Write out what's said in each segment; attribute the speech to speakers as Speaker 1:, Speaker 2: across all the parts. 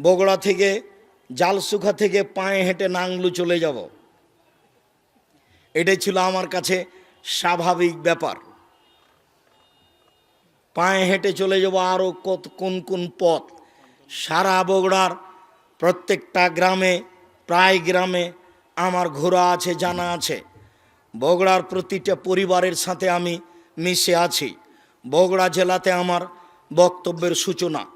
Speaker 1: বগুড়া থেকে, জালসুখা থেকে পায়ে হেঁটে নাংলু চলে যাব। এটাই ছিল আমার কাছে স্বাভাবিক ব্যাপার। পায়ে হেঁটে চলে যাব আরও কত, কোন কোন পথ? সারা বগড়ার প্রত্যেকটা গ্রামে, প্রায় গ্রামে আমার ঘোরা আছে, জানা আছে। বগড়ার প্রতিটা পরিবারের সাথে আমি মিশে আছি। বগড়া জেলাতে আমার বক্তব্যের সূচনা।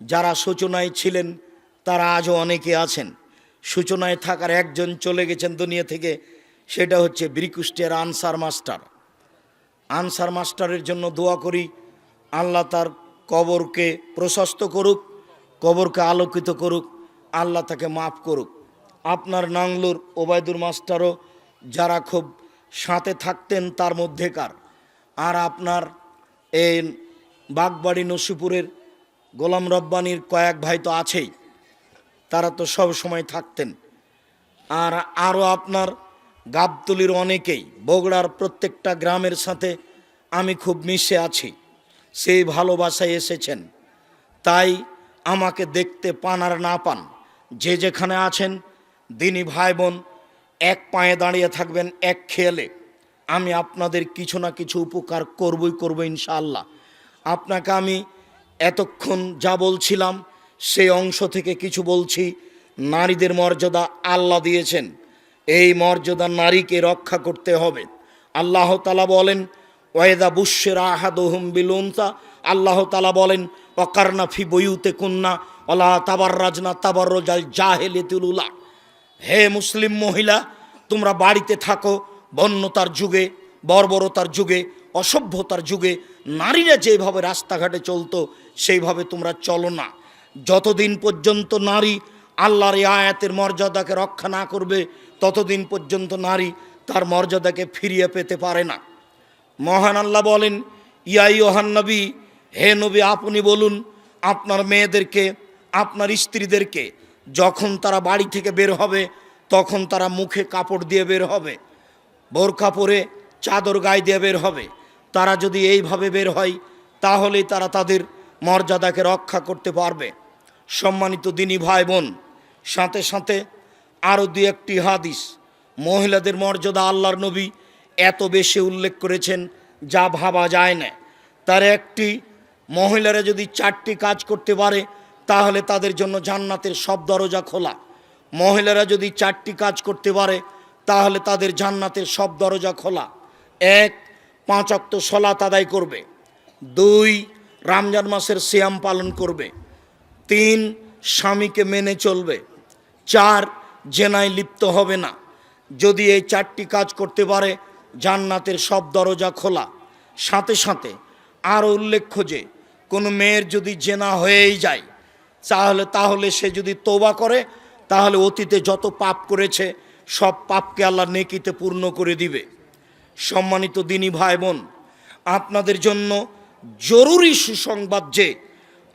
Speaker 1: যারা সূচনায় ছিলেন, তারা আজও অনেকে আছেন। সূচনায় থাকার একজন চলে গেছেন দুনিয়া থেকে, সেটা হচ্ছে ব্রিকুষ্টের আনসার মাস্টার। আনসার মাস্টারের জন্য দোয়া করি, আল্লাহ তার কবরকে প্রশস্ত করুক, কবরকে আলোকিত করুক, আল্লাহ তাকে মাফ করুক। আপনার নাংলুর ওবায়দুর মাস্টারও যারা খুব সাথে থাকতেন, তার মধ্যেকার। আর আপনার এই বাগবাড়ি নসিপুরের গোলাম রব্বানির কয়েক ভাই তো আছেই, তারা তো সব সময় থাকতেন। আর আরও আপনার গাবতলির অনেকেই, বগুড়ার প্রত্যেকটা গ্রামের সাথে আমি খুব মিশে আছি, সেই ভালোবাসায় এসেছেন। তাই আমাকে দেখতে পান আর না পান, যে যেখানে আছেন, দিনী ভাই বোন, এক পায়ে দাঁড়িয়ে থাকবেন এক খেয়ালে। আমি আপনাদের কিছু না কিছু উপকার করবই করব ইনশাআল্লাহ। আপনাকে আমি এতক্ষণ যা বলছিলাম সেই অংশ থেকে কিছু বলছি। নারীদের মর্যাদা আল্লাহ দিয়েছেন। এই মর্যাদা নারীকে রক্ষা করতে হবে। আল্লাহ তালা বলেন ওয়েদা বুশের আহাদহুম বিলুনতা আল্লাহ তালা বলেন অকারনা ফি বইউতে কন্যা অলা তাবার রাজনা তাবার রোজাল জাহেলে তুলুলা হে মুসলিম মহিলা, তোমরা বাড়িতে থাকো, বন্যতার যুগে, বর্বরতার যুগে, অসভ্যতার যুগে নারীরা যেভাবে রাস্তাঘাটে চলতো, সেইভাবে তোমরা চলো না। যতদিন পর্যন্ত নারী আল্লাহর এই আয়াতের মর্যাদাকে রক্ষা না করবে, ততদিন পর্যন্ত নারী তার মর্যাদাকে ফিরিয়ে পেতে পারে না। মহান আল্লাহ বলেন ইয়াই নবী, হে নবী, আপনি বলুন, আপনার মেয়েদেরকে, আপনার স্ত্রীদেরকে, যখন তারা বাড়ি থেকে বের হবে, তখন তারা মুখে কাপড় দিয়ে বের হবে, বোরখা পরে চাদর গায়ে দিয়ে বের হবে। তারা যদি এইভাবে বের হয়, তাহলেই তারা তাদের মর্যাদাকে রক্ষা করতে পারবে। সম্মানিত দিনী ভাই বোন সাথে সাথে আরও দু একটি হাদিস। মহিলাদের মর্যাদা আল্লাহর নবী এত বেশি উল্লেখ করেছেন যা ভাবা যায় না। তার একটি, মহিলারা যদি চারটি কাজ করতে পারে, তাহলে তাদের জন্য জান্নাতের সব দরজা খোলা। মহিলারা যদি চারটি কাজ করতে পারে, তাহলে তাদের জান্নাতের সব দরজা খোলা। এক পাঁচ অক্ত সলাত আদায় করবে। দুই, রমজান মাসের সিয়াম পালন করবে। তিন, স্বামীকে মেনে চলবে। চার, জেনায় লিপ্ত হবে না। যদি এই চারটি কাজ করতে পারে, জান্নাতের সব দরজা খোলা। সাথে সাথে আরও উল্লেখ্য যে, কোনো মেয়ের যদি জেনা হয়েই যায়, তাহলে তাহলে সে যদি তোবা করে, তাহলে অতীতে যত পাপ করেছে, সব পাপকে আল্লাহ নেকিতে পূর্ণ করে দিবে। সম্মানিত দিনী ভাই বোন আপনাদের জন্য জরুরি সুসংবাদ যে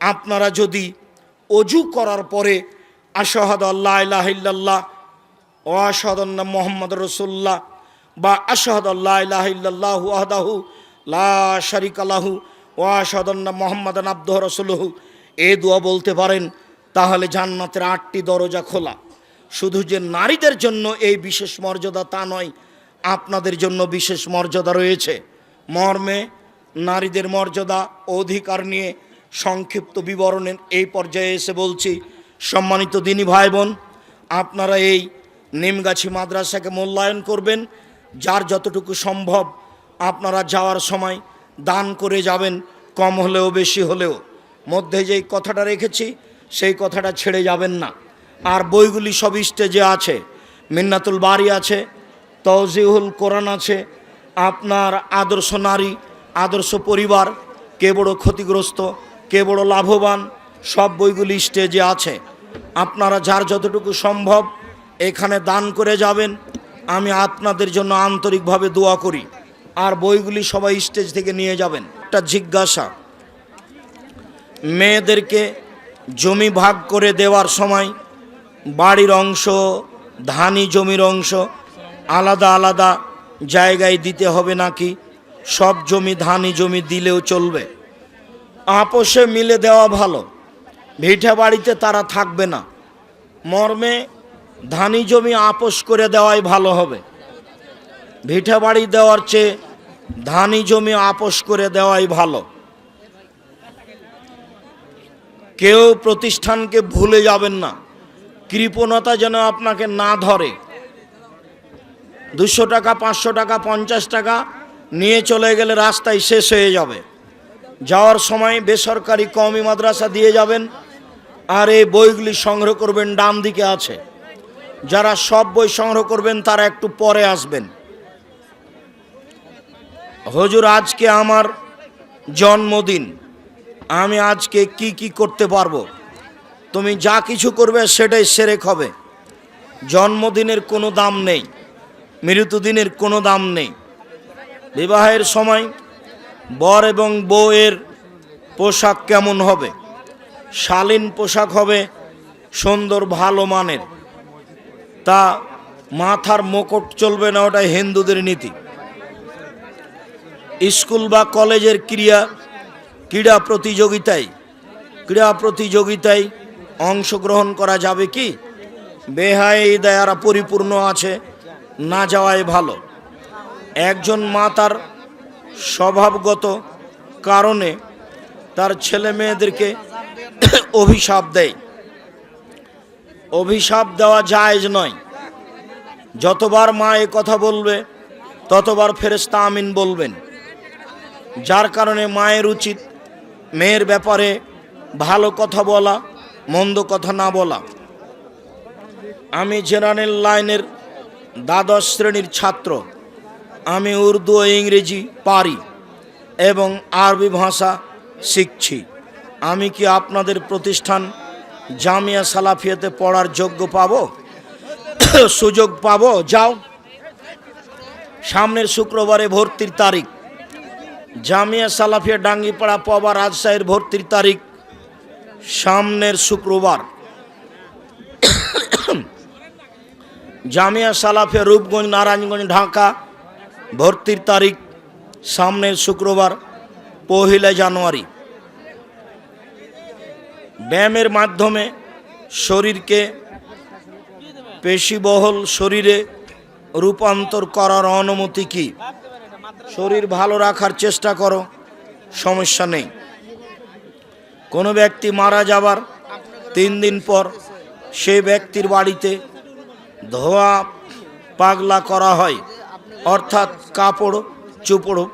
Speaker 1: আপনারা যদি অজু করার পরে আশাহাদ আল্লাহ ইলাহিল্লাহ ও আশাহাদন্না মোহাম্মদ রসুল্লাহ বা আশাহাদ আল্লাহ ইলাহিল্লাহ আহদাহু লা শারিক আলাহু ও আশাহাদন্না মোহাম্মদ আব্দহ রসুলহু, এ দোয়া বলতে পারেন, তাহলে জান্নাতের আটটি দরজা খোলা। শুধু যে নারীদের জন্য এই বিশেষ মর্যাদা তা নয় আপনাদের জন্য বিশেষ মর্যাদা রয়েছে। মর্মে নারীদের মর্যাদা, অধিকার নিয়ে সংক্ষিপ্ত বিবরণের এই পর্যায়ে এসে বলছি, সম্মানিত দিনী ভাই বোন আপনারা এই নিমগাছি মাদ্রাসাকে মূল্যায়ন করবেন। যার যতটুকু সম্ভব আপনারা যাওয়ার সময় দান করে যাবেন, কম হলেও বেশি হলেও। মধ্যে যেই কথাটা রেখেছি, সেই কথাটা ছেড়ে যাবেন না। আর বইগুলি সব স্টেজে আছে, মিন্নাতুল বাড়ি আছে তজিহুল কোরআন আছে। আপনার আদর্শ নারী, আদর্শ পরিবার, কে বড় ক্ষতিগ্রস্ত, কে বড় লাভবান, সব বইগুলি স্টেজে আছে। আপনারা যার যতটুকু সম্ভব এখানে দান করে যাবেন। আমি আপনাদের জন্য আন্তরিকভাবে দোয়া করি। আর বইগুলি সবাই স্টেজ থেকে নিয়ে যাবেন। একটা জিজ্ঞাসা। মেয়েদেরকে জমি ভাগ করে দেওয়ার সময় বাড়ির অংশ, ধানি জমির অংশ আলাদা আলাদা জায়গায় দিতে হবে নাকি? সব জমি ধানি জমি দিলেও চলবে। আপোষে মিলে দেওয়া ভালো। ভিটে বাড়িতে তারা থাকবে না। মর্মে ধানি জমি আপোষ করে দেওয়াই ভালো হবে। ভিটে বাড়ি দেওয়ার চেয়ে ধানি জমি আপোষ করে দেওয়াই ভালো। কেউ প্রতিষ্ঠানকে ভুলে যাবেন না। কৃপণতা যেন আপনাকে না ধরে। দুশো টাকা, পাঁচশো টাকা, পঞ্চাশ টাকা, নিয়ে চলে গেলে রাস্তায় শেষ হয়ে যাবে। যাওয়ার সময় বেসরকারি কওমি মাদ্রাসা দিয়ে যাবেন, আর এই বইগুলি সংগ্রহ করবেন ডান দিকে আছে। যারা সব বই সংগ্রহ করবেন, তারা একটু পরে আসবেন। হজুর, আজকে আমার জন্মদিন। আমি আজকে কি কি করতে পারব? তুমি যা কিছু করবে, সেটাই সেরেক হবে। জন্মদিনের কোনো দাম নেই। মৃত্যুদিনের কোনো দাম নেই। বিবাহের সময় বর এবং বউয়ের পোশাক কেমন হবে? শালীন পোশাক হবে, সুন্দর, ভালো মানের। তা মাথার মুকুট চলবে না ওটা হিন্দুদের নীতি। স্কুল বা কলেজের ক্রিয়া, ক্রীড়া প্রতিযোগিতায় ক্রীড়া প্রতিযোগিতায় অংশগ্রহণ করা যাবে কি? বেহায় দেয়ারা পরিপূর্ণ আছে। না যাওয়াই ভালো। একজন মা তার স্বভাবগত কারণে তার ছেলে মেয়েদেরকে অভিশাপ দেয়। অভিশাপ দেওয়া জায়েজ নয়। যতবার মা এ কথা বলবে, ততবার ফেরেস্তা আমিন বলবেন। যার কারণে মায়ের উচিত মেয়ের ব্যাপারে ভালো কথা বলা, মন্দ কথা না বলা। আমি জেনারেল লাইনের দ্বাদশ শ্রেণির ছাত্র। আমি উর্দু ও ইংরেজি পারি এবং আরবি ভাষা শিখছি। আমি কি আপনাদের প্রতিষ্ঠান জামিয়া সালাফিয়াতে পড়ার যোগ্য পাব? সুযোগ পাব? যাও। সামনের শুক্রবারে ভর্তির তারিখ। জামিয়া সালাফিয়া ডাঙ্গিপাড়া পবা রাজশাহীর ভর্তির তারিখ সামনের শুক্রবার। জামিয়া সালাফে রূপগঞ্জ, নারায়ণগঞ্জ, ঢাকা। ভর্তির তারিখ সামনের শুক্রবার, পহিলা জানুয়ারি। ব্যায়ামের মাধ্যমে শরীরকে পেশিবহল শরীরে রূপান্তর করার অনুমতি কি? শরীর ভালো রাখার চেষ্টা করো, সমস্যা নেই। কোনো ব্যক্তি মারা যাবার তিন দিন পর সেই ব্যক্তির বাড়িতে ধোয়া পাগলা করা হয়, অর্থাৎ কাপড়, চুপড়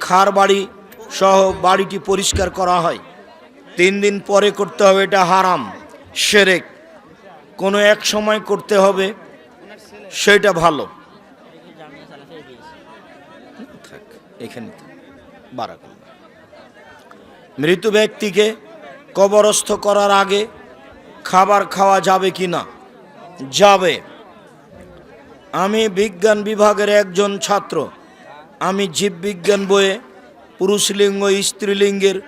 Speaker 1: খার বাড়ি সহ বাড়িটি পরিষ্কার করা হয়। তিন দিন পরে করতে হবে এটা হারাম, সেরেক। কোনো এক সময় করতে হবে, সেটা ভালো। এখানে। মৃত ব্যক্তিকে কবরস্থ করার আগে খাবার খাওয়া যাবে কি না? যাবে। আমি বিজ্ঞান বিভাগের একজন ছাত্র। আমি জীববিজ্ঞান বইয়ে পুরুষলিঙ্গ স্ত্রীলিঙ্গের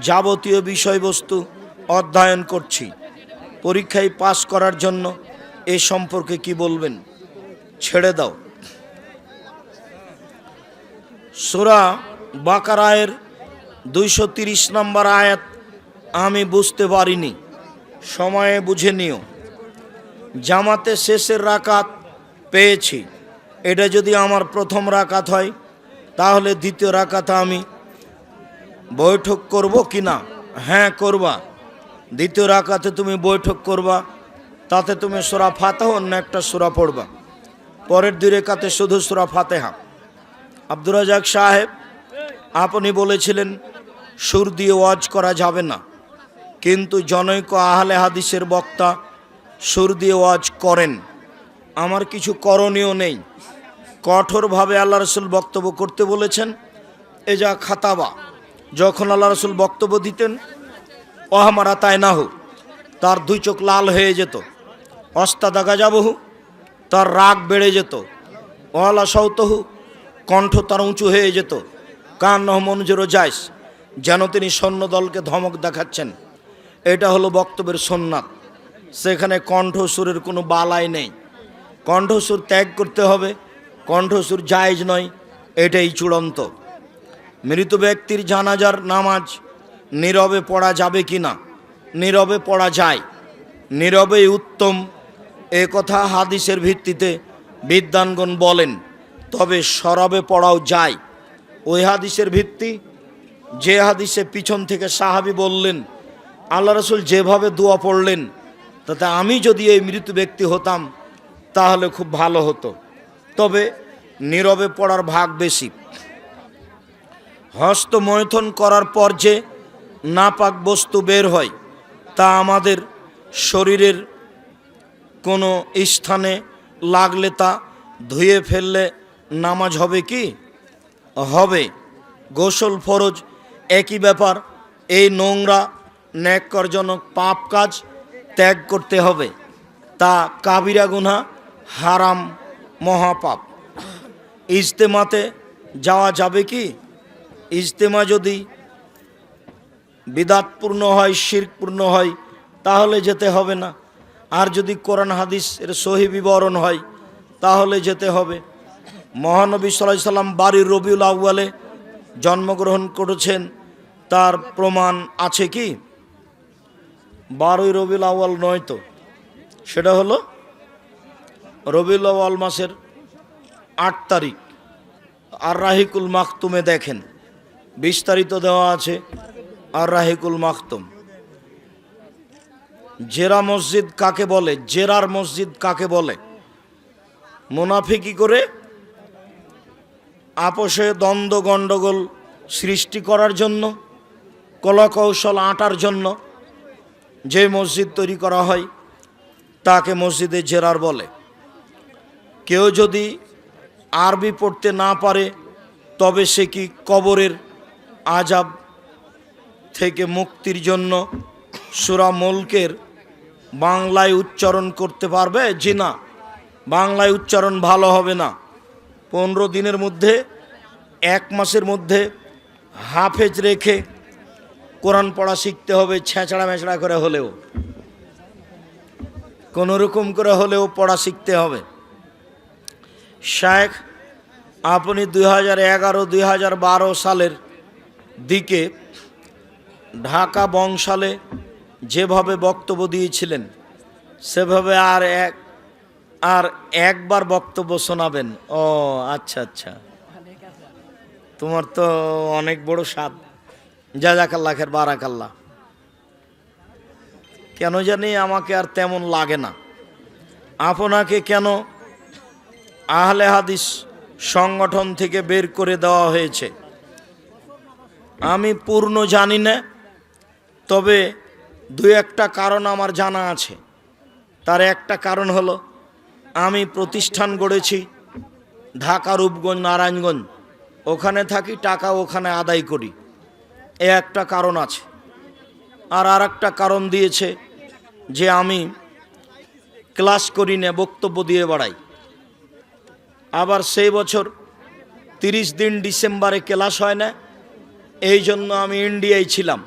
Speaker 1: যাবতীয় বিষয়বস্তু অধ্যয়ন করছি। পরীক্ষায় পাশ করার জন্য এ সম্পর্কে কি বলবেন? ছেড়ে দাও। সোরা বাকারায়ের দুইশো তিরিশ নম্বর আয়াত আমি বুঝতে পারিনি। সময়ে বুঝে নিও। জামাতে শেষের রাকাত পেয়েছি। এটা যদি আমার প্রথম রাকাত হয়, তাহলে দ্বিতীয় রাকাতে আমি বৈঠক করব কি না? হ্যাঁ করবা। দ্বিতীয় রাকাতে তুমি বৈঠক করবা, তাতে তুমি সোরা ফাতেহ অন্য একটা সোরা পড়বা। পরের দুই রেখাতে শুধু সোরা ফাতেহা। আব্দুর রাজাক সাহেব, আপনি বলেছিলেন, সুর দিয়ে ওয়াজ করা যাবে না। কিন্তু জনৈক আহলে হাদিসের বক্তা সুর দিয়ে ওয়াজ করেন। আমার কিছু করণীয় নেই। কঠোরভাবে আল্লাহ রসুল বক্তব্য করতে বলেছেন এ যা খাতাবা, যখন আল্লাহ রসুল বক্তব্য দিতেন অহামারা তাই না হোক তার দুই চোখ লাল হয়ে যেত অস্তা দাগা যাবহু তার রাগ বেড়ে যেত, ওয়ালা সৌতহু কণ্ঠ তার উঁচু হয়ে যেত কান মনুজেরও যাইস যেন তিনি সৈন্য দলকে ধমক দেখাচ্ছেন। এটা হলো বক্তব্যের সোননাথ সেখানে কণ্ঠসুরের কোনো বালাই নেই। কণ্ঠসুর ত্যাগ করতে হবে কণ্ঠসুর জায়েজ নয়, এটাই চূড়ান্ত। মৃত ব্যক্তির জানাজার নামাজ নীরবে পড়া যাবে কি না? নীরবে পড়া যায়, নীরবেই উত্তম। এ কথা হাদিসের ভিত্তিতে বিদ্যানগণ বলেন, তবে সরবে পড়াও যায়। ওই হাদিসের ভিত্তি, যে হাদিসে পিছন থেকে সাহাবি বললেন, আল্লাহ রসুল যেভাবে দোয়া পড়লেন, তাতে আমি যদি এই মৃত ব্যক্তি হতাম তাহলে খুব ভালো হতো। তবে নীরবে পড়ার ভাগ বেশি। হস্তমৈথন করার পর যে নাপাক বস্তু বের হয়, তা আমাদের শরীরের কোনো স্থানে লাগলে তা ধুয়ে ফেললে নামাজ হবে কি? হবে। গোসল ফরজ একই ব্যাপার। এই নোংরা, ন্যাক্করজনক পাপ কাজ ত্যাগ করতে হবে। তা কাবিরা গুনা হারাম মহাপাপ। ইজতেমাতে যাওয়া যাবে কি? ইজতেমা যদি বিদাতপূর্ণ হয় শিরপূর্ণ হয়, তাহলে যেতে হবে না। আর যদি কোরআন হাদিস এর সহি বিবরণ হয়, তাহলে যেতে হবে। মহানবী সাল্লাহ সাল্লাম বাড়ির রবিউল আউ্বালে জন্মগ্রহণ করেছেন। তার প্রমাণ আছে কি? বারোই রবিউল আউ্য়াল নয় তো? সেটা হলো রবিউল মাসের আট তারিখ। আর রাহিকুল মাকতুমে দেখেন, বিস্তারিত দেওয়া আছে আর রাহিকুল মাকতুম জেরা মসজিদ কাকে বলে? জেরার মসজিদ কাকে বলে? মুনাফিকি করে? আপোষে দ্বন্দ্ব গণ্ডগোল সৃষ্টি করার জন্য, কলাকৌশল আঁটার জন্য যে মসজিদ তৈরি করা হয়, তাকে মসজিদে জেরার বলে। কেউ যদি আরবি পড়তে না পারে, তবে সে কি কবরের আজাব থেকে মুক্তির জন্য সুরা মুলকের বাংলায় উচ্চারণ করতে পারবে? জি না, বাংলায় উচ্চারণ ভালো হবে না। পনেরো দিনের মধ্যে, এক মাসের মধ্যে হাফেজ রেখে কোরআন পড়া শিখতে হবে, ছেঁচড়া মেচড়া করে হলেও। কোনো রকম করে হলেও পড়া শিখতে হবে। শেখ আপনি দুই হাজার এগারো, দুই হাজার বারো সালের দিকে ঢাকা বংশালে যেভাবে বক্তব্য দিয়েছিলেন, সেভাবে আর এক, আর একবার বক্তব্য শোনাবেন। ও আচ্ছা আচ্ছা। তোমার তো অনেক বড় স্বাদ। জাজাকাল্লা খের বারাকাল্লা কেন জানি আমাকে আর তেমন লাগে না। আপনাকে কেন আহলে হাদিস সংগঠন থেকে বের করে দেওয়া হয়েছে। আমি পূর্ণ জানি না, তবে দু একটা কারণ আমার জানা আছে। তার একটা কারণ হলো, আমি প্রতিষ্ঠান গড়েছি ঢাকা, রূপগঞ্জ, নারায়ণগঞ্জ। ওখানে থাকি, টাকা ওখানে আদায় করি। এ একটা কারণ আছে। আর আর একটা কারণ দিয়েছে যে আমি ক্লাস করি না, বক্তব্য দিয়ে বেড়াই। আবার সেই বছর তিরিশ দিন ডিসেম্বরে ক্লাস হয় না, এই জন্য আমি ইন্ডিয়ায় ছিলাম,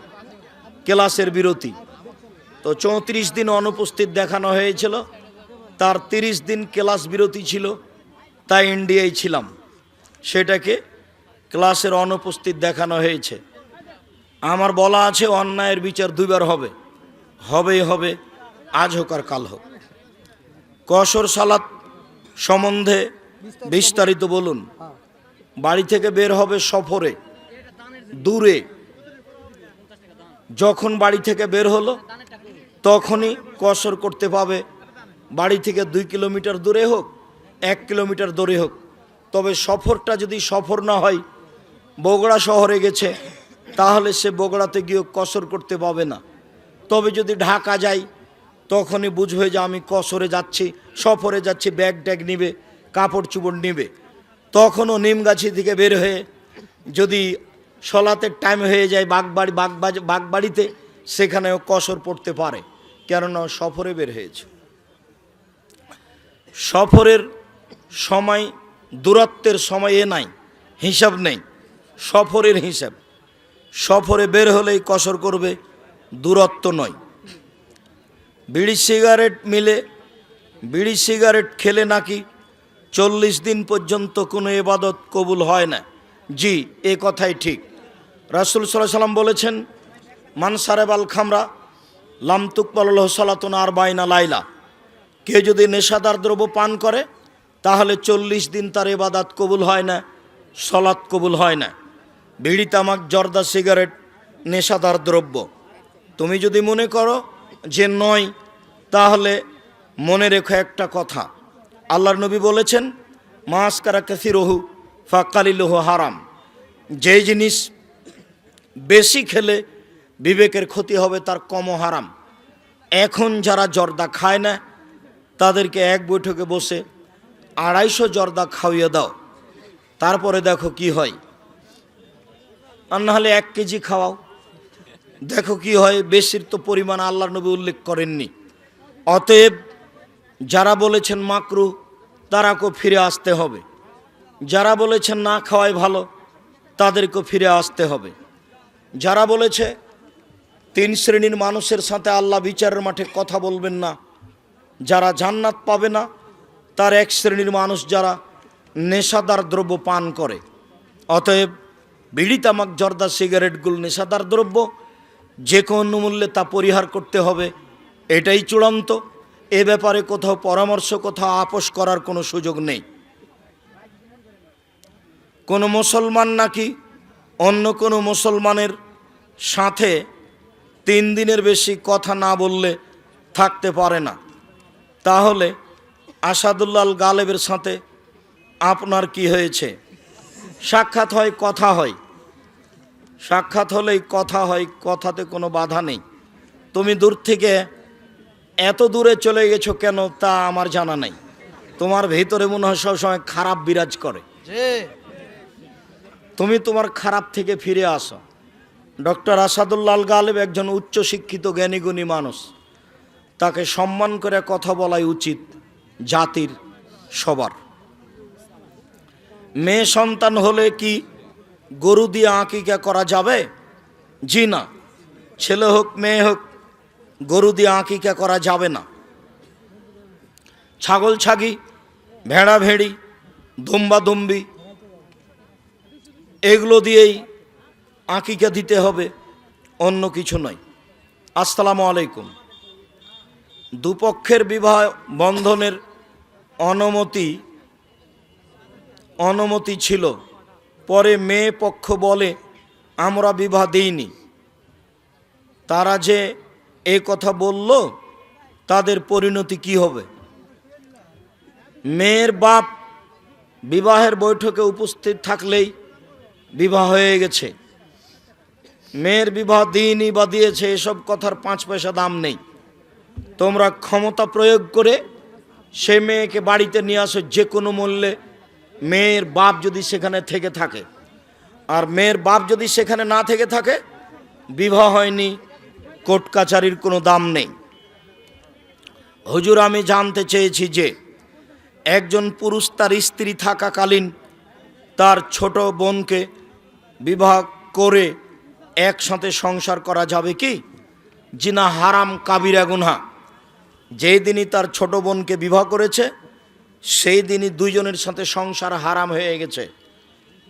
Speaker 1: ক্লাসের বিরতি। তো চৌত্রিশ দিন অনুপস্থিত দেখানো হয়েছিল, তার তিরিশ দিন ক্লাস বিরতি ছিল, তাই ইন্ডিয়ায় ছিলাম। সেটাকে ক্লাসের অনুপস্থিত দেখানো হয়েছে। আমার বলা আছে অন্যায়ের বিচার দুইবার হবে, হবেই হবে, আজ হোক আর কাল হোক। কসর সালাত সম্বন্ধে বিস্তারিত বলুন। বাড়ি থেকে বের হবে সফরে দূরে। যখন বাড়ি থেকে বের হলো তখনই কসর করতে পাবে। বাড়ি থেকে দুই কিলোমিটার দূরে হোক এক কিলোমিটার দূরে হোক। তবে সফরটা যদি সফর না হয় বগুড়া শহরে গেছে তাহলে সে বগুড়াতে গিয়ে কসর করতে পাবে না। তবে যদি ঢাকা যাই তখনই বুঝবে যে আমি কসরে যাচ্ছি সফরে যাচ্ছি ব্যাগ ট্যাগ নিবে। কাপড় চুপড় নিবে। তখনও নিমগাছি থেকে বের হয়ে যদি সলাতের টাইম হয়ে যায় বাগবাড়ি বাগবাজ বাগবাড়িতে, সেখানেও কসর পড়তে পারে। কেননা সফরে বের হয়েছে। সফরের সময়, দূরত্বের সময় এ নাই, হিসাব নেই। সফরের হিসাব। সফরে বের হলেই কসর করবে, দূরত্ব নয়। বিড়ি সিগারেট মিলে, বিড়ি সিগারেট খেলে নাকি চল্লিশ দিন পর্যন্ত কোনো এবাদত কবুল হয় না। জি, এ কথাই ঠিক। রাসুল সাল্লাহ সাল্লাম বলেছেন মানসারেবাল খামরা লামতুকবাল সালাতন আর বাইনা লাইলা। কেউ যদি নেশাদার দ্রব্য পান করে, তাহলে চল্লিশ দিন তার এবাদাত কবুল হয় না সলাৎ কবুল হয় না। বিড়ি, তামাক, জর্দা, সিগারেট নেশাদার দ্রব্য। তুমি যদি মনে করো যে নয়, তাহলে মনে রেখো একটা কথা। আল্লাহর নবী বলেছেন মাস কারা কাসিরহু ফাকালিলহু হারাম। যে জিনিস বেশি খেলে বিবেকের ক্ষতি হবে, তার কম হারাম। এখন যারা জর্দা খায় না, তাদেরকে এক বৈঠকে বসে আড়াইশো জর্দা খাওয়িয়ে দাও। তারপরে দেখো কি হয়। আর নাহলে এক কেজি খাওয়াও। দেখো কি হয়, বেশির তো পরিমাণ আল্লাহ নবী উল্লেখ করেননি। অতএব যারা বলেছেন মাকরু, তারাকেও ফিরে আসতে হবে। যারা বলেছেন না খাওয়াই ভালো, তাদেরকেও ফিরে আসতে হবে। যারা বলেছে তিন শ্রেণির মানুষের সাথে আল্লাহ বিচারের মাঠে কথা বলবেন না, যারা জান্নাত পাবে না, তার এক শ্রেণির মানুষ যারা নেশাদার দ্রব্য পান করে। অতএব বিড়ি, তামাক, জর্দা সিগারেটগুলো নেশাদার দ্রব্য, যে কোনো মূল্যে তা পরিহার করতে হবে, এটাই চূড়ান্ত। এ ব্যাপারে কোথাও পরামর্শ, কোথাও আপোষ করার কোনো সুযোগ নেই। কোনো মুসলমান নাকি অন্য কোনো মুসলমানের সাথে তিন দিনের বেশি কথা না বললে থাকতে পারে না। তাহলে আসাদুল্লাল গালেবের সাথে আপনার কি হয়েছে? সাক্ষাৎ হয়, কথা হয়। সাক্ষাৎ হলেই কথা হয়, কথাতে কোনো বাধা নেই। তুমি দূর থেকে এত দূরে চলে গেছো কেন তা আমার জানা নেই। তোমার ভেতরে মনে হয় সবসময় খারাপ বিরাজ করে। তুমি তোমার খারাপ থেকে ফিরে আসো। ডক্টর আসাদুল্লাল গালেব একজন উচ্চ শিক্ষিত জ্ঞানীগুণী মানুষ। তাকে সম্মান করে কথা বলাই উচিত জাতির সবার। মেয়ে সন্তান হলে কি গরু দিয়ে আঁকিকা করা যাবে? জি না। ছেলে হোক মেয়ে হোক গরু দিয়ে আঁকিকা করা যাবে না। ছাগল ছাগি, ভেড়া ভেড়ি, দুম্বা দুম্বি, এগুলো দিয়েই আঁকিকা দিতে হবে, অন্য কিছু নয়। আসসালামু আলাইকুম। দুপক্ষের বিবাহ বন্ধনের অনুমতি অনুমতি ছিল। পরে মেয়ে পক্ষ বলে, আমরা বিবাহ দিইনি। তারা যে এ কথা বলল, তাদের পরিণতি কি হবে? মেয়ের বাপ বিবাহের বৈঠকে উপস্থিত থাকলেই বিবাহ হয়ে গেছে। মেয়ের বিবাহ দিনই বা দিয়েছে, এসব কথার পাঁচ পয়সা দাম নেই। তোমরা ক্ষমতা প্রয়োগ করে সে মেয়েকে বাড়িতে নিয়ে আসো, যে কোনো মূল্যে মেয়ের বাপ যদি সেখানে থেকে থাকে। আর মেয়ের বাপ যদি সেখানে না থেকে থাকে, বিবাহ হয়নি। কোর্ট কাছারির কোনো দাম নেই। হুজুর, আমি জানতে চেয়েছি যে একজন পুরুষ তার স্ত্রী থাকাকালীন তার ছোট বোনকে বিবাহ করে একসাথে সংসার করা যাবে কি? জিনা হারাম কাবিরা গুনহা। যেই দিনই তার ছোট বোনকে বিবাহ করেছে, সেই দিনই দুইজনের সাথে সংসার হারাম হয়ে গেছে।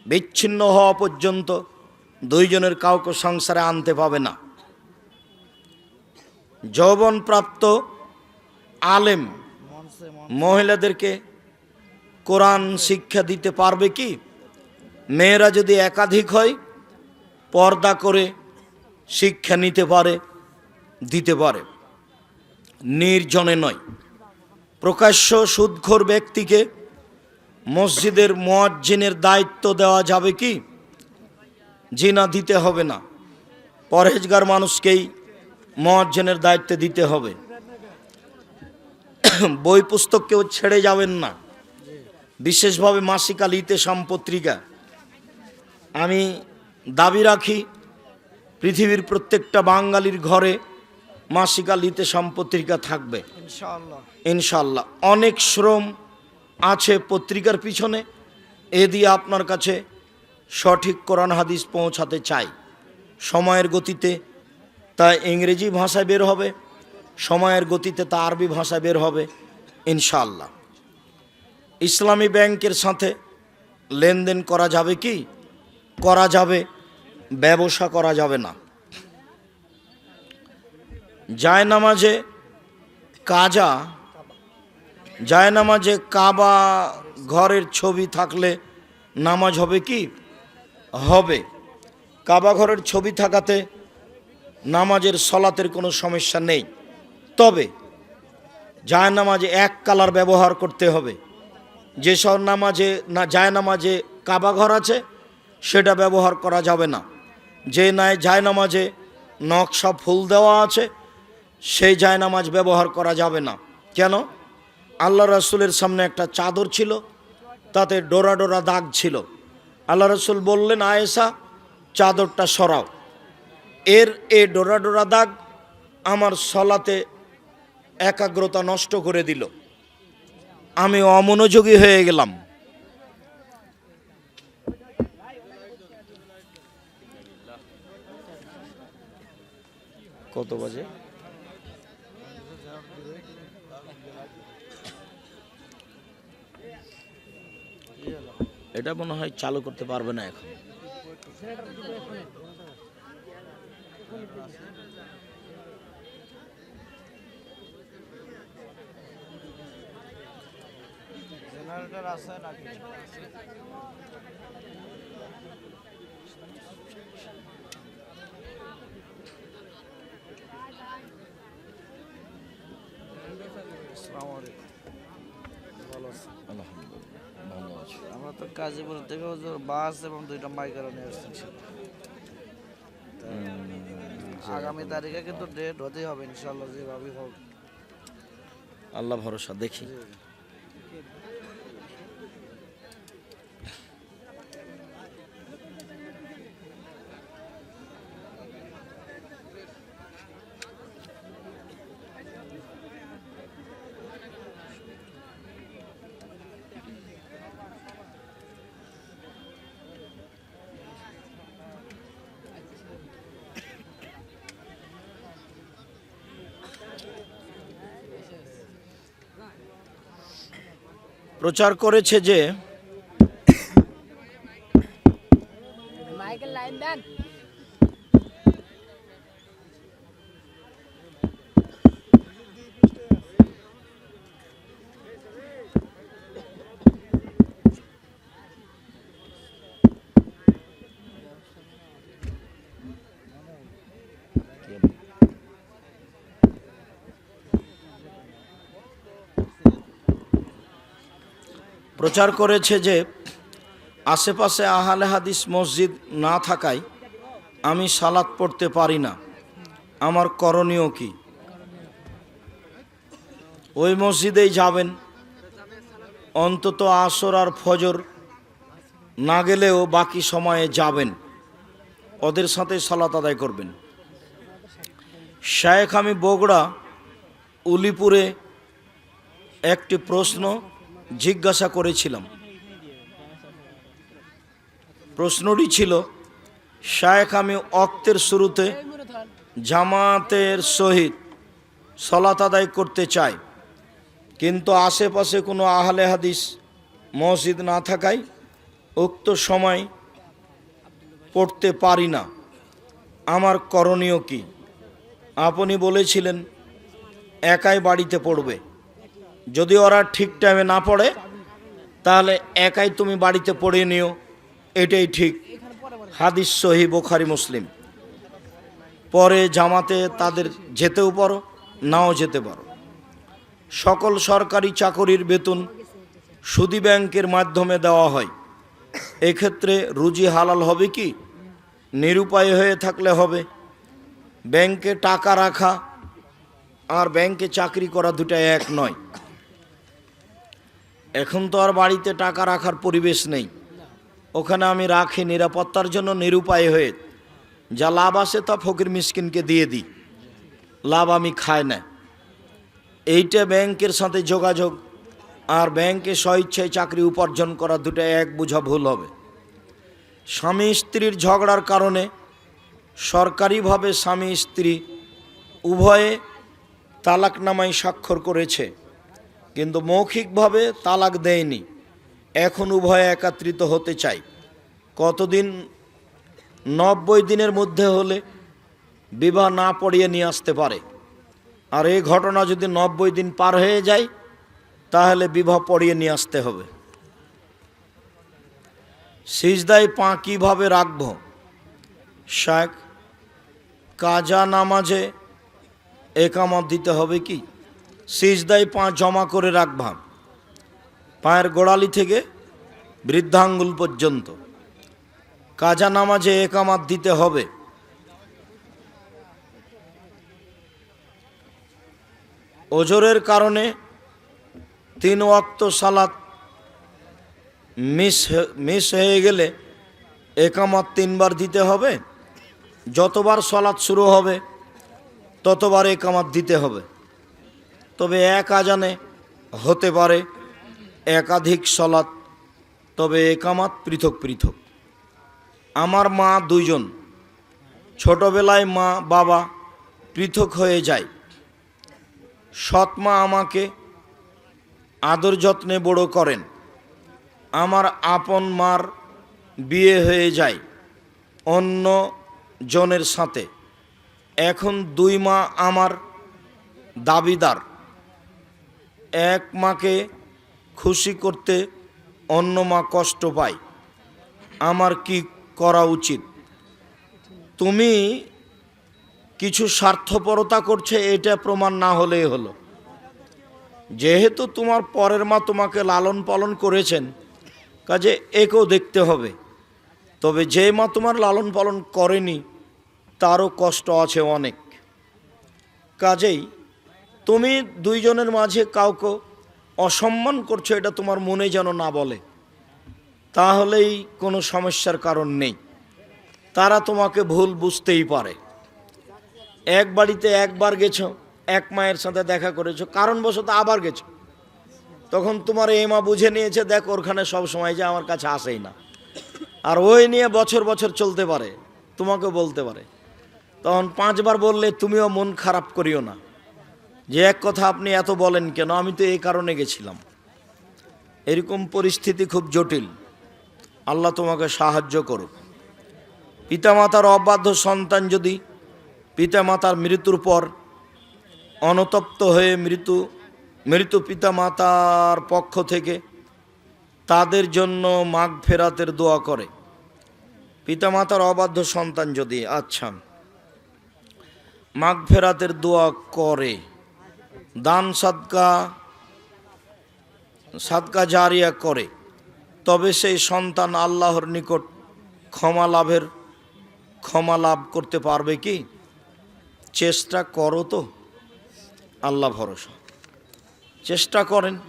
Speaker 1: বিচ্ছিন্ন হওয়া পর্যন্ত দুইজনের কাউকে সংসারে আনতে পাবে না। যৌবনপ্রাপ্ত আলেম মহিলাদেরকে কোরআন শিক্ষা দিতে পারবে কি? মেয়েরা যদি একাধিক হয়, পর্দা করে শিক্ষা নিতে পারে, দিতে পারে। নির্জনে নয়। প্রকাশ্য সুদখোর ব্যক্তিকে মসজিদের মোয়াজ্জিনের দায়িত্ব দেওয়া যাবে কি? জি না দিতে হবে না। পরহেজগার মানুষকেই মোয়াজ্জিনের দায়িত্বে দিতে হবে। বই পুস্তক কেউ ছেড়ে যাবেন না। বিশেষভাবে মাসিকা লিতে পত্রিকা। আমি দাবি রাখি পৃথিবীর প্রত্যেকটা বাঙালির ঘরে মাসিকা লিতে পত্রিকা থাকবে। ইনশাল্লাহ অনেক শ্রম আছে পত্রিকার পিছনে এ দিয়ে আপনার কাছে সঠিক কোরআন হাদিস পৌঁছাতে চাই। সময়ের গতিতে তা ইংরেজি ভাষায় বের হবে, সময়ের গতিতে তা আরবি ভাষায় বের হবে ইনশাল্লাহ ইসলামী ব্যাংকের সাথে লেনদেন করা যাবে কি? করা যাবে, ব্যবসা করা যাবে না। যায় নামাজে কাজা যায় নামাজে কাবা ঘরের ছবি থাকলে নামাজ হবে কি? হবে। কাবা ঘরের ছবি থাকাতে নামাজের সলাতের কোনো সমস্যা নেই। তবে যায় নামাজে এক কালার ব্যবহার করতে হবে। যেসব নামাজে না যায় নামাজে কাবা ঘর আছে, সেটা ব্যবহার করা যাবে না। যে নাই যায় নামাজে নকশা ফুল দেওয়া আছে, সেই যায় নামাজ ব্যবহার করা যাবে না। কেন? আল্লাহ রসুলের সামনে একটা চাদর ছিল, তাতে ডোরা ডোরা দাগ ছিল। আল্লাহ রসুল বললেন আয়েসা চাদরটা সরাও। এর এ ডোরা ডোরা দাগ আমার সলাতে একাগ্রতা নষ্ট করে দিল। আমি অমনোযোগী হয়ে গেলাম। কত বাজে? এটা মনে হয় চালু করতে পারবে না এখন।
Speaker 2: জেনারেটর আছে নাকি? আমরা তো গাজীপুর থেকে বাস এবং দুইটা মাইকার নিয়ে আসছি আগামী তারিখে কিন্তু ডেট হতেই হবে ইনশাল্লাহ যেভাবেই হোক।
Speaker 1: আল্লাহ ভরসা দেখি। প্রচার করেছে যে প্রচার করেছে যে আশেপাশে আহলে হাদিস মসজিদ না থাকায় আমি সালাত পড়তে পারি না। আমার করণীয় কি? ওই মসজিদেই যাবেন। অন্তত আসর আর ফজর না গেলেও বাকি সময়ে যাবেন। ওদের সাথে সালাত আদায় করবেন। শায়েখ আমি বগুড়া, উলিপুরে একটি প্রশ্ন জিজ্ঞাসা করেছিলাম। প্রশ্নটি ছিল, শায়েখ, আমি অক্তের শুরুতে জামাতের সহিত সলাত আদায় করতে চাই, কিন্তু আশেপাশে কোনো আহলে হাদিস মসজিদ না থাকায় উক্ত সময় পড়তে পারি না। আমার করণীয় কি? আপনি বলেছিলেন, একাই বাড়িতে পড়বে। যদি ওরা ঠিক টাইমে না পড়ে, তাহলে একাই তুমি বাড়িতে পড়িয়ে নিও। এটাই ঠিক। হাদিস সহি বোখারি, মুসলিম। পরে জামাতে তাদের যেতেও পারো, নাও যেতে পারো। সকল সরকারি চাকরির বেতন সুদি ব্যাংকের মাধ্যমে দেওয়া হয়। এক্ষেত্রে রুজি হালাল হবে কি? নিরুপায় হয়ে থাকলে হবে। ব্যাংকে টাকা রাখা আর ব্যাংকে চাকরি করা দুটা এক নয়। এখন তো আর বাড়িতে টাকা রাখার পরিবেশ নেই। ওখানে আমি রাখি নিরাপত্তার জন্য নিরুপায় হয়ে। যা লাভ আসে তা ফকির মিসকিনকে দিয়ে দিই। লাভ আমি খাই না। এইটা ব্যাংকের সাথে যোগাযোগ আর ব্যাংকে স্বইচ্ছায় চাকরি উপার্জন করা দুটো এক বোঝা ভুল হবে। স্বামী স্ত্রীর ঝগড়ার কারণে সরকারিভাবে স্বামী স্ত্রী উভয়ে তালাকনামায় স্বাক্ষর করেছে। কিন্তু মৌখিকভাবে তালাক দেয়নি। এখন উভয়ে একাত্রিত হতে চাই। কতদিন? নব্বই দিনের মধ্যে হলে বিবাহ না পড়িয়ে নিয়ে আসতে পারে। আর এই ঘটনা যদি নব্বই দিন পার হয়ে যায়, তাহলে বিবাহ পড়িয়ে নিয়ে আসতে হবে। সিজদায় পা কীভাবে রাখব? শেখ কাজা নামাজে একামত দিতে হবে কি? সিজদায় পা জমা করে রাখবাম পায়ের গোড়ালি থেকে বৃদ্ধাঙ্গুল পর্যন্ত। কাজা নামাজে একামাত দিতে হবে। ওজরের কারণে তিন ওয়াক্ত সালাত মিস মিস হয়ে গেলে একামাত তিনবার দিতে হবে। যতবার সলাৎ শুরু হবে, ততবার একামাত দিতে হবে। তবে এক আজানে হতে পারে একাধিক সলাৎ, তবে একামাত পৃথক পৃথক। আমার মা দুইজন, ছোটবেলায় মা বাবা পৃথক হয়ে যায়। সৎ মা আমাকে আদর যত্নে বড় করেন। আমার আপন মার বিয়ে হয়ে যায় অন্য জনের সাথে। এখন দুই মা আমার দাবিদার। এক মাকে খুশি করতে অন্য মা কষ্ট পায়। আমার কি করা উচিত? তুমি কিছু স্বার্থপরতা করছে, এটা প্রমাণ না হলেই হলো। যেহেতু তোমার পরের মা তোমাকে লালন পালন করেছেন, কাজে একেও দেখতে হবে। তবে যে মা তোমার লালন পালন করেনি, তারও কষ্ট আছে অনেক। কাজেই তুমি দুইজনের মাঝে কাউকে অসম্মান করছ, এটা তোমার মনে যেন না বলে, তাহলেই কোনো সমস্যার কারণ নেই। তারা তোমাকে ভুল বুঝতেই পারে। এক বাড়িতে একবার গেছো, এক মায়ের সাথে দেখা করেছ, কারণবশত আবার গেছো। তখন তোমার এই মা বুঝে নিয়েছে, দেখ, ওরখানে সব সময় যে আমার কাছে আসেই না। আর ওই নিয়ে বছর বছর চলতে পারে তোমাকে বলতে পারে। তখন পাঁচবার বললে, তুমিও মন খারাপ করিও না। যে এক কথা আপনি এত বলেন কেন? আমি তো এই কারণে গেছিলাম। এরকম পরিস্থিতি খুব জটিল। আল্লাহ তোমাকে সাহায্য করুক। পিতামাতার অবাধ্য সন্তান যদি পিতামাতার মৃত্যুর পর অনতপ্ত হয়ে মৃত্যু মৃত্যু পিতামাতার পক্ষ থেকে তাদের জন্য মাঘ ফেরাতের দোয়া করে। পিতামাতার অবাধ্য সন্তান যদি আচ্ছা। মাঘ ফেরাতের দোয়া করে। দান সাদকা সাদকা জারিয়া করে। তবে সেই সন্তান আল্লাহর নিকট ক্ষমা লাভের, ক্ষমা লাভ করতে পারবে কি? চেষ্টা করো তো। আল্লাহ ভরসা। চেষ্টা করেন।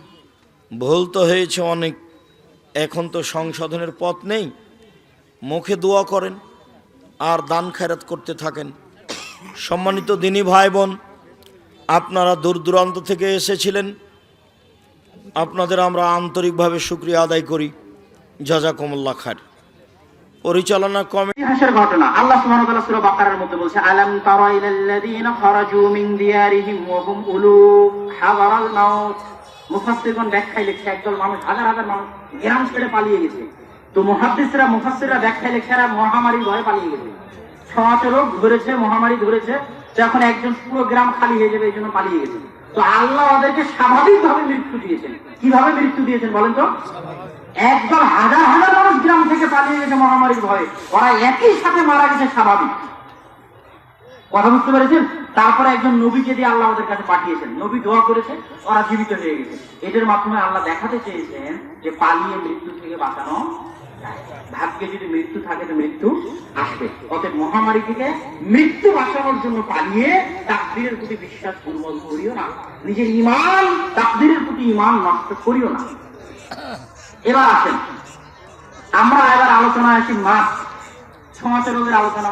Speaker 1: ভুল তো হয়েছে অনেক। এখন তো সংশোধনের পথ নেই। মুখে দোয়া করেন। আর দান খেরাত করতে থাকেন। সম্মানিত দিনী ভাই বোন আপনারা দূর দূরান্ত থেকে এসেছিলেন। আপনাদের আমরা আন্তরিকভাবে শুক্রিয়া আদায় করি। জাজাকুমুল্লাহ খার পরিচালনা
Speaker 3: ইতিহাসের ঘটনা। আল্লাহ মধ্যে বলছে মিন দিয়ারিহিম ওয়া হুম হাযারাল মাউত। মুফাসসিরগণ লিখছে, একদল মানুষ, হাজার হাজার মানুষ গ্রাম ছেড়ে পালিয়ে গেছে। তো মুহাদ্দিসরা, মুফাসসিররা ব্যাখ্যায় লিখছে, এরা মহামারীর ভয়ে পালিয়ে গেছে। রোগ ধরেছে, মহামারী ধরেছে তো এখন একজন পুরো গ্রাম খালি হয়ে যাবে, এই জন্য পালিয়ে গেছে। তো আল্লাহ ওদেরকে স্বাভাবিকভাবে মৃত্যু দিয়েছেন। কীভাবে মৃত্যু দিয়েছেন বলেন তো? একদম হাজার হাজার মানুষ গ্রাম থেকে পালিয়ে গেছে মহামারীর ভয়ে। ওরা একই সাথে মারা গেছে স্বাভাবিক। কথা বুঝতে পেরেছেন? তারপরে একজন নবীকে দিয়ে আল্লাহ ওদের কাছে পাঠিয়েছেন। নবী দোয়া করেছে, ওরা জীবিত হয়ে গেছে। এদের মাধ্যমে আল্লাহ দেখাতে চেয়েছেন যে পালিয়ে মৃত্যু থেকে বাঁচানো। ভাগ্যে যদি মৃত্যু থাকে, তো মৃত্যু আসবে। অতএব মহামারী থেকে মৃত্যু বাঁচানোর জন্য পালিয়ে তাকদিরের প্রতি বিশ্বাস দুর্বল করিও না। নিজের ইমান তাকদিরের প্রতি ইমান নষ্ট করিও না। এবার আসেন। আমরা এবার আলোচনায় আসি মাছ। রোগের আলোচনা